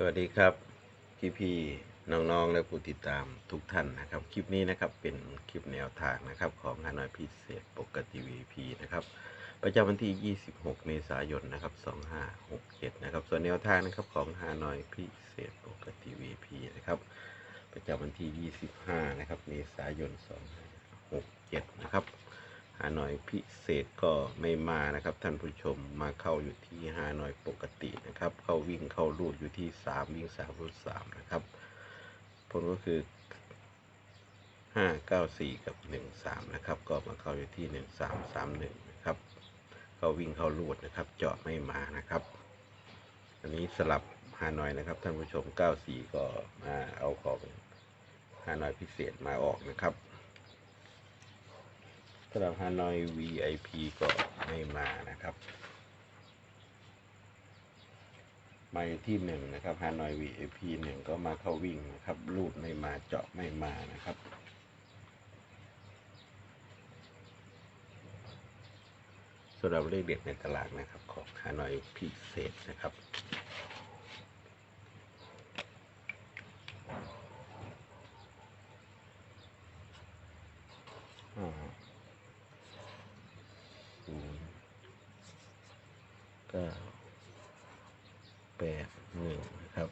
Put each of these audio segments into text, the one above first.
สวัสดีครับพี่พี่น้องๆและผู้ติดตามทุกท่านนะครับ คลิปนี้นะครับเป็นคลิปแนวทางนะครับ ของฮานอยพิเศษปกติ VP นะครับ ประจำวันที่ 26 เมษายนนะครับ 2567 นะครับ ส่วนแนวทางนะครับของฮานอยพิเศษปกติ VP นะครับ ประจำวันที่ 25 นะครับ เมษายน 2567 นะครับ ฮานอยพิเศษก็ไม่มานะครับ ท่านผู้ชมมาเข้าอยู่ที่ฮานอยปกตินะครับ เข้าวิ่งเข้ารูดอยู่ที่สามวิ่งสามรูดสามนะครับ ผลก็คือห้าเก้าสี่กับหนึ่งสามนะครับ ก็มาเข้าอยู่ที่หนึ่งสามสามหนึ่งนะครับ เข้าวิ่งเข้ารูดนะครับ เจาะไม่มานะครับ อันนี้สลับฮานอยนะครับ ท่านผู้ชมเก้าสี่ก็มาเอาของฮานอยพิเศษมาออกนะครับ สำหรับฮานอย VIP ก็ไม่มานะครับ มาอยู่ที่หนึ่งนะครับฮานอย VIP หนึ่งก็มาเข้าวิ่งนะครับรูดไม่มาเจาะไม่มานะครับสำหรับเลขเด็ดในตลาดนะครับ ของฮานอยพิเศษนะครับ อ่า ศูนย์เก้าแปดหนึ่งนะครับ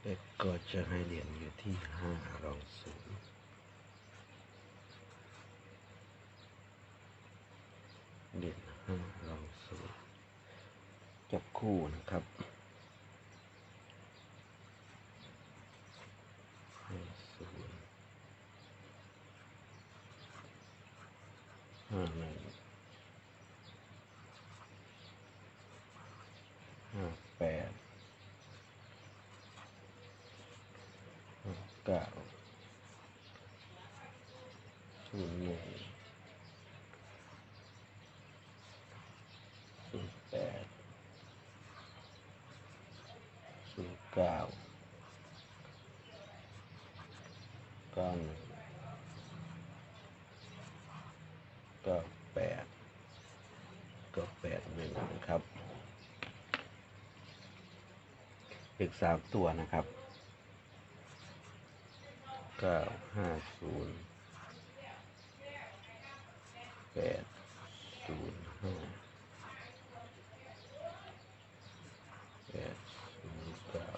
เลขก็จะให้เหรียญอยู่ที่ห้ารองศูนย์เหรียญห้ารองศูนย์จับคู่นะครับห้าศูนย์ห้าหนึ่งห้า แปดเก้าศูนย์หนึ่งศูนย์แปดศูนย์เก้าเก้าหนึ่งเก้าแปดเก้าแปดหนึ่งนะครับ อีกสามตัวนะครับเก้าห้าศูนย์แปดศูนย์ห้าแปดศูนย์เก้า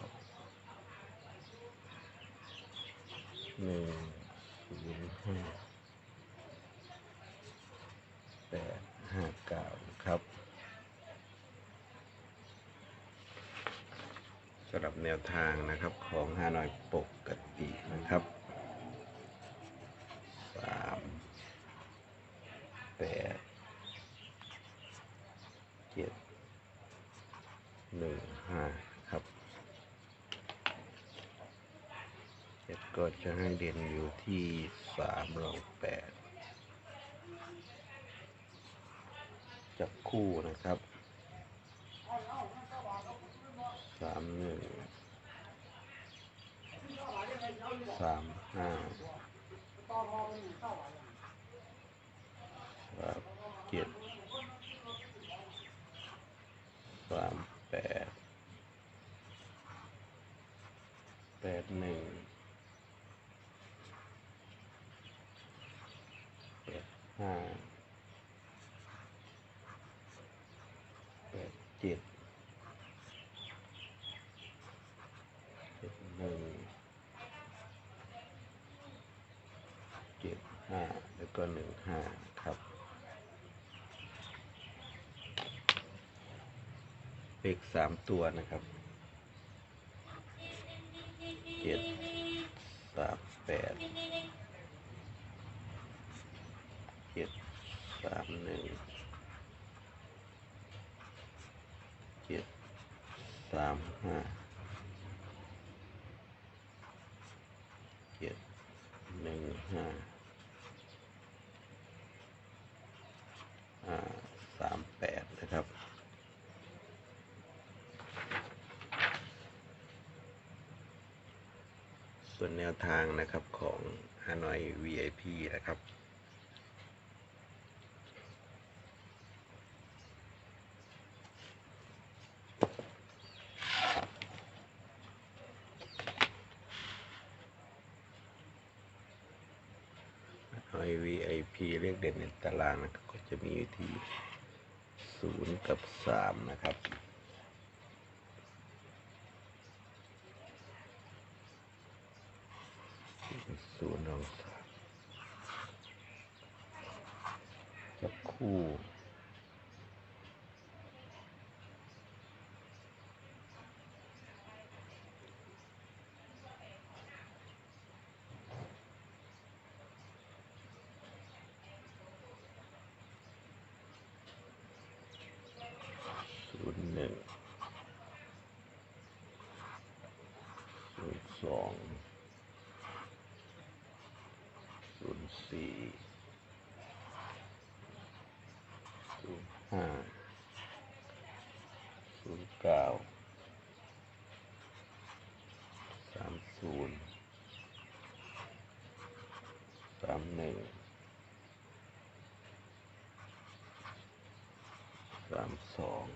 หนึ่งศูนย์ห้าแปดห้าเก้าครับสำหรับแนวทางนะครับของฮานอยปกตินะครับสามแปดเจ็ดหนึ่งห้าครับเจ็ดก็จะให้เด่นอยู่ที่สามรองแปดจับคู่นะครับ สามหนึ่งสามห้าสามเจ็ดสามแปดแปดหนึ่งแปดห้าแปดเจ็ดเจ็ดหนึ่งเจ็ดห้าแล้ว ก็หนึ่งห้าครับ เลขสามตัวนะครับเจ็ดสามแปดเจ็ดสามหนึ่งเจ็ดสามห้า ส่วนแนวทางนะครับของฮานอย VIP นะครับไอวีไอพีเรียกเด่นในตารางนะครับก็จะมีอยู่ที่ 0 กับ 3 นะครับ ศูนย์รองสามจับคู่ศูนย์หนึ่งศูนย์สองศูนย์ สี่ศูนย์ห้าศูนย์เก้าสามศูนย์สามหนึ่งสามสอง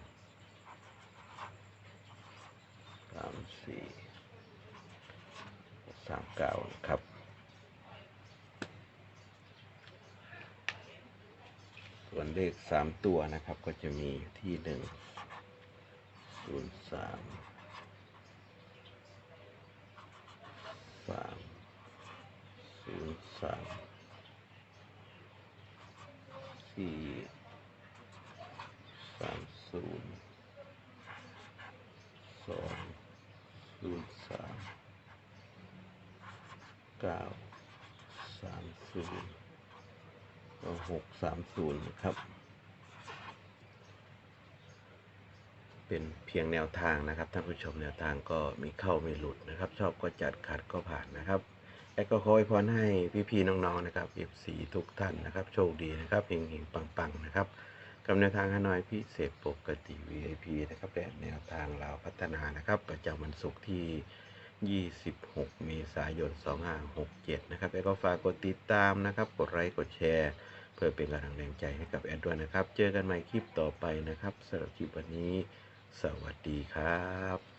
สามสี่สามเก้านะครับ ส่วนเลขสามตัวนะครับก็จะมีที่หนึ่งศูนย์สามสามศูนย์สามสี่สามศูนย์ สองศูนย์สามเก้าสามศูนย์ หกสามศูนย์นะครับ เป็นเพียงแนวทางนะครับท่านผู้ชมแนวทางก็มีเข้าไม่หลุดนะครับ ชอบก็จัดขัดก็ผ่านนะครับแอดก็ขอให้พรให้พี่ๆน้องๆนะครับเอฟซีทุกท่านนะครับ โชคดีนะครับเฮงๆปังๆนะครับกับแนวทางฮานอยพิเศษปกติ VIP นะครับและแนวทางเราพัฒนานะครับ ประจำวันศุกร์ที่ 26 เมษายน 2567 นะครับแล้วก็ฝากกดติดตามนะครับ กดไลค์กดแชร์ พื่อเป็นกำลังแรงใจให้กับแอนด้วยนะครับ เจอกันใหม่คลิปต่อไปนะครับสำหรับคลิปวันนี้ สวัสดีครับ